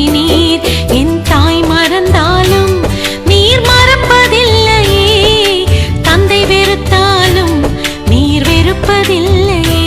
நீர் என் தாய் மறந்தாலும் நீர் மறப்பதில்லையே. தந்தை வெறுத்தாலும் நீர் வெறுப்பதில்லையே.